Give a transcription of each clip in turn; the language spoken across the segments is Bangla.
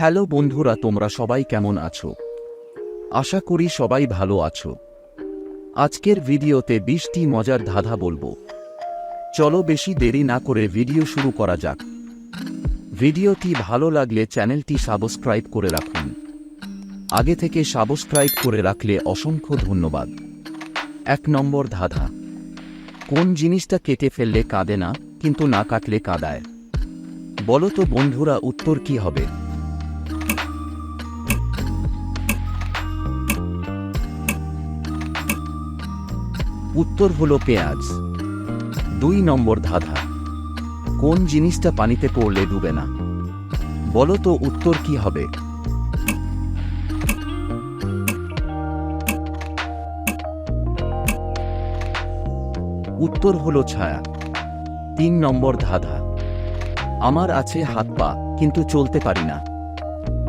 হ্যালো বন্ধুরা, তোমরা সবাই কেমন আছো? আশা করি সবাই ভালো আছো। আজকের ভিডিওতে বিশটি মজার ধাঁধা বলব। চলো বেশি দেরি না করে ভিডিও শুরু করা যাক। ভিডিওটি ভালো লাগলে চ্যানেলটি সাবস্ক্রাইব করে রাখুন। আগে থেকে সাবস্ক্রাইব করে রাখলে অসংখ্য ধন্যবাদ। এক নম্বর ধাঁধা। কোন জিনিসটা কেটে ফেললে কাঁদে না, কিন্তু না কাটলে কাঁদায়? বলো তো বন্ধুরা, উত্তর কি হবে? উত্তর হলো পেঁয়াজ। দুই নম্বর ধাঁধা। কোন জিনিসটা পানিতে পড়লে ডুবে না? বলো তো উত্তর কি হবে? উত্তর হলো ছায়া। তিন নম্বর ধাঁধা। আমার আছে হাত পা, কিন্তু চলতে পারি না।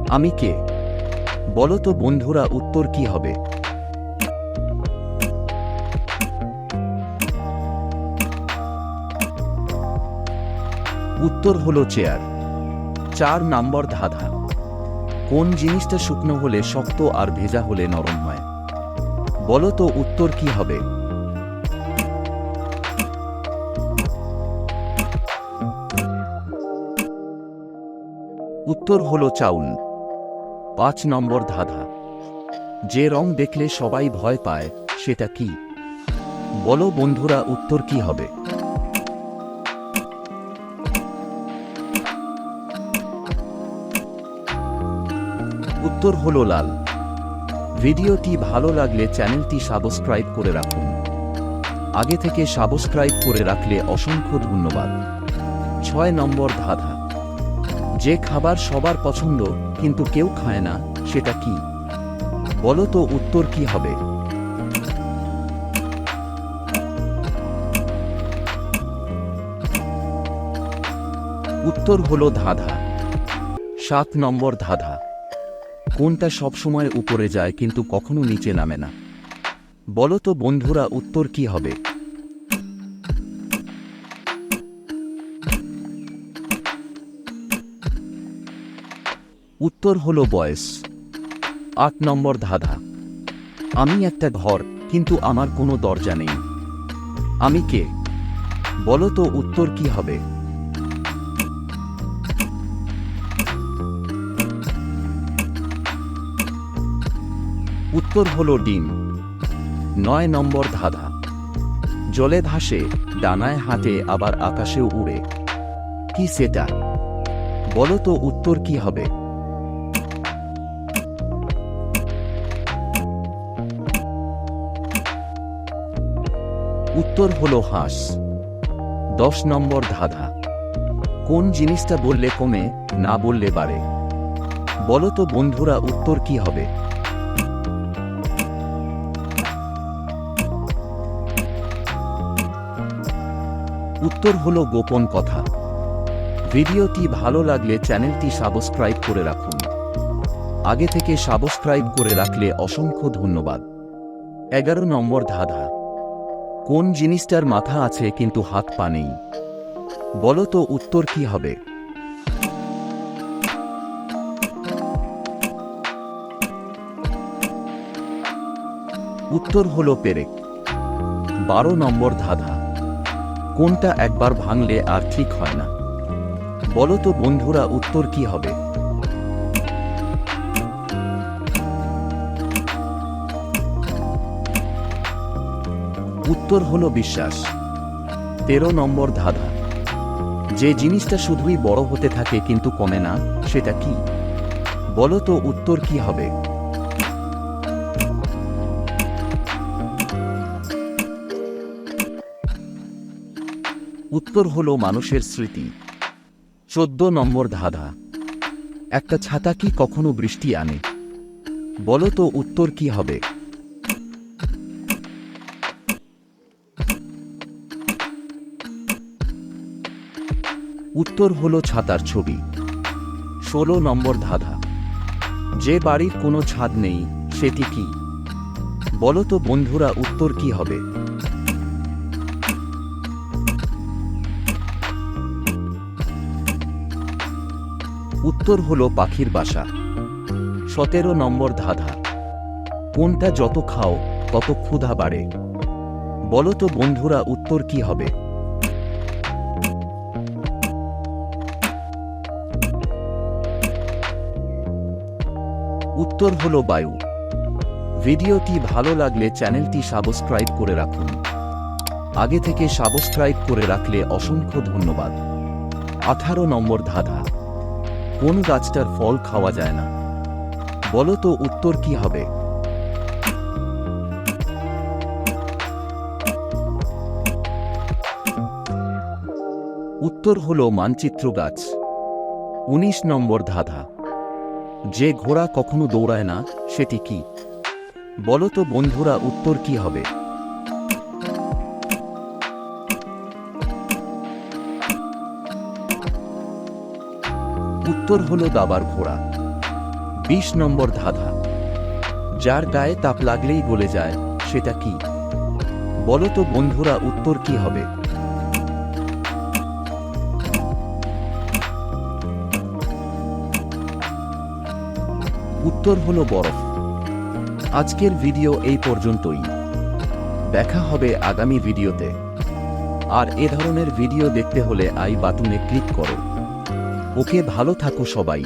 আমি কে? বলো তো বন্ধুরা উত্তর কি হবে? উত্তর হলো চেয়ার। চার নম্বর ধাঁধা। কোন জিনিসটা শুকনো হলে শক্ত আর ভেজা হলে নরম হয়? বলো তো উত্তর কি হবে? উত্তর হলো চাউল। পাঁচ নম্বর ধাঁধা। যে রং দেখলে সবাই ভয় পায়, সেটা কি? বলো বন্ধুরা উত্তর কি হবে? উত্তর হলো লাল। ভিডিওটি ভালো লাগলে চ্যানেলটি সাবস্ক্রাইব করে রাখুন। আগে থেকে সাবস্ক্রাইব করে রাখলে অসংখ্য ধন্যবাদ। ছয় নম্বর ধাঁধা। যে খাবার সবার পছন্দ, কিন্তু কেউ খায় না, সেটা কি? বলো তো উত্তর কি হবে? উত্তর হলো ধাঁধা। সাত নম্বর ধাঁধা। কোনটা সবসময় উপরে যায় কিন্তু কখনো নিচে নামে না। বলো তো বন্ধুরা, উত্তর কি হবে? উত্তর হলো বয়স। আট নম্বর ধাঁধা। আমি একটা ঘর, কিন্তু আমার কোনো দরজা নেই। আমি কে? বলো তো উত্তর কি হবে? উত্তর হলো ডিম। নয় নম্বর ধাঁধা। জলে ভাসে ডানায় হাতে আবার আকাশেও উড়ে। কি সেটা? বলো তো উত্তর কি হবে? উত্তর হলো হাঁস। দশ নম্বর ধাঁধা। কোন জিনিসটা বললে কমে, না বললে বাড়ে? বলো তো বন্ধুরা উত্তর কি হবে? উত্তর হলো গোপন কথা। ভিডিওটি ভালো লাগলে চ্যানেলটি সাবস্ক্রাইব করে রাখুন। আগে থেকে সাবস্ক্রাইব করে রাখলে অসংখ্য ধন্যবাদ। এগারো নম্বর ধাঁধা। কোন জিনিসটার মাথা আছে কিন্তু হাত পা নেই? বলো তো উত্তর কি হবে? উত্তর হলো পেরেক। বারো নম্বর ধাঁধা। কোনটা একবার ভাঙলে আর ঠিক হয় না? বলো তো বন্ধুরা, উত্তর কি হবে? উত্তর হলো বিশ্বাস। তেরো নম্বর ধাঁধা। যে জিনিসটা শুধুই বড় হতে থাকে কিন্তু কমে না, সেটা কি? বলো তো উত্তর কি হবে? উত্তর হল মানুষের স্মৃতি। চোদ্দ নম্বর ধাঁধা। একটা ছাতা কি কখনো বৃষ্টি আনে? বলো তো উত্তর কি হবে? উত্তর হল ছাতার ছবি। ষোলো নম্বর ধাঁধা। যে বাড়ির কোনো ছাদ নেই, সেটি কি? বলো তো বন্ধুরা উত্তর কি হবে? উত্তর হলো পাখির বাসা। সতেরো নম্বর ধাঁধা। কোনটা যত খাও, তত ক্ষুধা বাড়ে। বলো তো বন্ধুরা, উত্তর কি হবে? উত্তর হলো বায়ু। ভিডিওটি ভালো লাগলে চ্যানেলটি সাবস্ক্রাইব করে রাখুন। আগে থেকে সাবস্ক্রাইব করে রাখলে অসংখ্য ধন্যবাদ। আঠারো নম্বর ধাঁধা। কোন গাছটার ফল খাওয়া যায় না। বলো তো উত্তর কি হবে? উত্তর হলো মানচিত্র গাছ। উনিশ নম্বর ধাঁধা। যে ঘোড়া কখনো দৌড়ায় না, সেটি কি? বলো তো বন্ধুরা উত্তর কি হবে? উত্তর হলো দাবার ঘোড়া। বিশ নম্বর ধাঁধা। যার গায়ে তাপ লাগলেই গলে যায়, সেটা কি? বলো তো বন্ধুরা, উত্তর কি হবে? উত্তর হলো বরফ। আজকের ভিডিও এই পর্যন্তই। দেখা হবে আগামী ভিডিওতে। আর এ ধরনের ভিডিও দেখতে হলে আই বাটনে ক্লিক করো। ওকে ভালো থাকো সবাই।